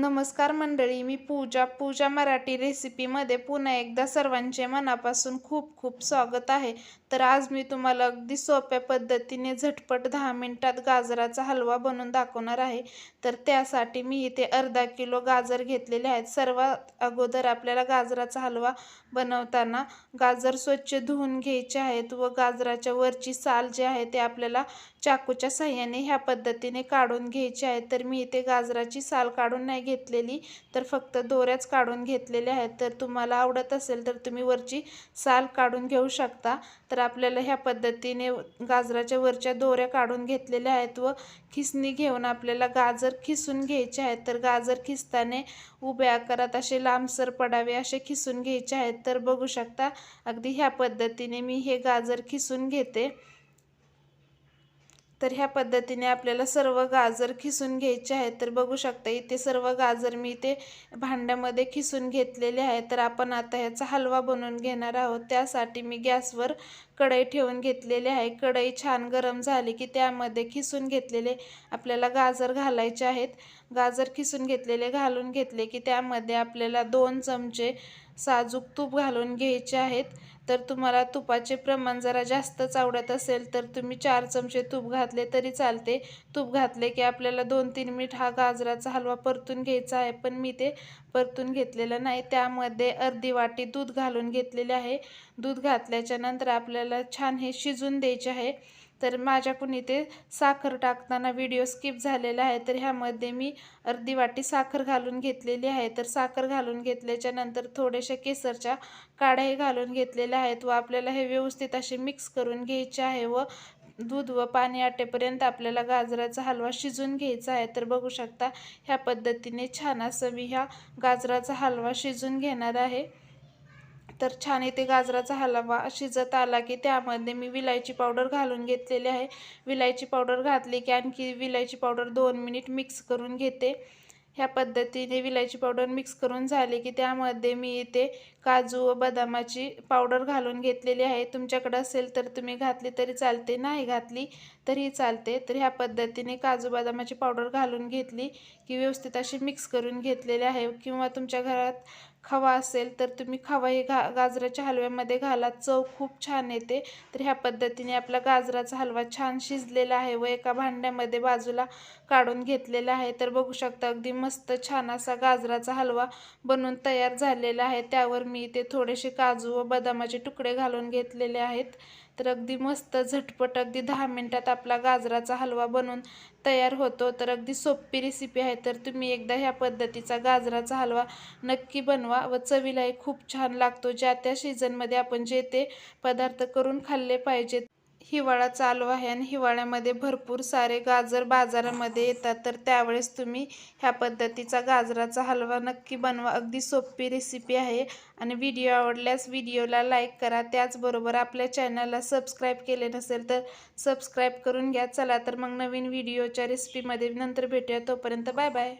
नमस्कार मंडळी मी पूजा पूजा मराठी रेसिपीमध्ये पुन्हा एकदा सर्वांचे मनापासून खूप खूप स्वागत आहे. तर आज मी तुम्हाला अगदी सोप्या पद्धतीने झटपट दहा मिनटात गाजराचा हलवा बनवून दाखवणार आहे. तर त्यासाठी मी इथे अर्धा किलो गाजर घेतलेले आहेत. सर्वात अगोदर आपल्याला गाजराचा हलवा बनवताना गाजर स्वच्छ धुवून घ्यायचे आहेत व गाजराच्या वरची साल जे आहे ते आपल्याला चाकूच्या साह्याने ह्या पद्धतीने काढून घ्यायचे आहे. तर मी इथे गाजराची साल काढून नाही घेतलेली तर फक्त दोऱ्याच काढून घेतलेल्या आहेत. तर तुम्हाला आवडत असेल तर तुम्ही वरची साल काढून घेऊ शकता. तर आपल्याला ह्या पद्धतीने गाजराच्या वरच्या दोऱ्या काढून घेतलेल्या आहेत व खिसणी घेऊन आपल्याला गाजर खिसून घ्यायचे आहेत. तर गाजर खिसताने उभ्या आकारात असे लांबसर पडावे असे खिसून घ्यायचे आहेत. तर बघू शकता अगदी ह्या पद्धतीने मी हे गाजर खिसून घेते. तर ह्या पद्धतीने आपल्याला सर्व गाजर खिसून घ्यायचे आहेत. तर बघू शकता इथे सर्व गाजर मी इथे भांड्यामध्ये खिसून घेतलेले आहे तर आपण आता ह्याचा हलवा बनवून घेणार आहोत. त्यासाठी मी गॅसवर कढई ठेवून घेतलेली आहे. कढई छान गरम झाली की त्यामध्ये खिसून घेतलेले आपल्याला गाजर घालायचे आहेत. गाजर खिसून घेतलेले घालून घेतले की त्यामध्ये आपल्याला दोन चमचे साजूक तूप घालून घ्यायचे आहेत. तर तुम्हाला तुपाचे प्रमाण जरा जास्तच आवडत असेल तर तुम्ही चार चमचे तूप घातले तरी चालते. तूप घातले की आपल्याला दोन तीन मिनिट हा गाजराचा हलवा परतून घ्यायचा आहे पण मी ते परतून घेतलेलं नाही. त्यामध्ये अर्धी वाटी दूध घालून घेतलेले आहे. दूध घातल्याच्या नंतर आपल्याला छान हे शिजून द्यायचे आहे. तर माझ्याकडून इथे साखर टाकताना व्हिडिओ स्किप झालेला आहे. तर ह्यामध्ये मी अर्धी वाटी साखर घालून घेतलेली आहे. तर साखर घालून घेतल्याच्या नंतर थोड्याशा केसरच्या काढ्याही घालून घेतलेल्या आहेत व आपल्याला हे व्यवस्थित असे मिक्स करून घ्यायचे आहे व दूध व पाणी आटेपर्यंत आपल्याला गाजराचा हलवा शिजून घ्यायचा आहे. तर बघू शकता ह्या पद्धतीने छान असं मी ह्या गाजराचा हलवा शिजून घेणार आहे. तर छान इथे गाजराचा हलवा. शिजत आला की त्यामध्ये मी विलायची पावडर घालून घेतलेली आहे. विलायची पावडर घातली की आणखी विलायची पावडर दोन मिनिट मिक्स करून घेते. ह्या पद्धतीने विलायची पावडर मिक्स करून झाली की त्यामध्ये मी इथे काजू व बदामाची पावडर घालून घेतलेली आहे. तुमच्याकडं असेल तर तुम्ही घातली तरी चालते नाही घातली तरी चालते. तर ह्या पद्धतीने काजू बदामाची पावडर घालून घेतली की व्यवस्थित अशी मिक्स करून घेतलेले आहे. किंवा तुमच्या घरात खवा असेल तर तुम्ही खवाही घा गाजराच्या हलव्यामध्ये घाला. चव खूप छान येते. तर ह्या पद्धतीने आपला गाजराचा हलवा छान शिजलेला आहे व एका भांड्यामध्ये बाजूला काढून घेतलेला आहे. तर बघू शकता अगदी मस्त छान असा गाजराचा हलवा बनून तयार झालेला आहे. त्यावर मी इथे थोडेसे काजू व बदामाचे तुकडे घालून घेतलेले आहेत. तर अगदी मस्त झटपट अगदी दहा मिनटात आपला गाजराचा हलवा बनवून तयार होतो. तर अगदी सोपी रेसिपी आहे. तर तुम्ही एकदा ह्या पद्धतीचा गाजराचा हलवा नक्की बनवा व चवीलाही खूप छान लागतो. ज्या त्या सीझनमध्ये आपण जे ते पदार्थ करून खाल्ले पाहिजेत हिवाळा चालू आहे आणि हिवाळ्यामध्ये भरपूर सारे गाजर बाजारामध्ये येतात. तर त्यावेळेस तुम्ही ह्या पद्धतीचा गाजराचा हलवा नक्की बनवा. अगदी सोपी रेसिपी आहे आणि व्हिडिओ आवडल्यास व्हिडिओला लाईक करा. त्याचबरोबर आपल्या चॅनलला सबस्क्राईब केले नसेल तर सबस्क्राईब करून घ्या. चला तर मग नवीन व्हिडिओच्या रेसिपीमध्ये नंतर भेटूया. तोपर्यंत बाय बाय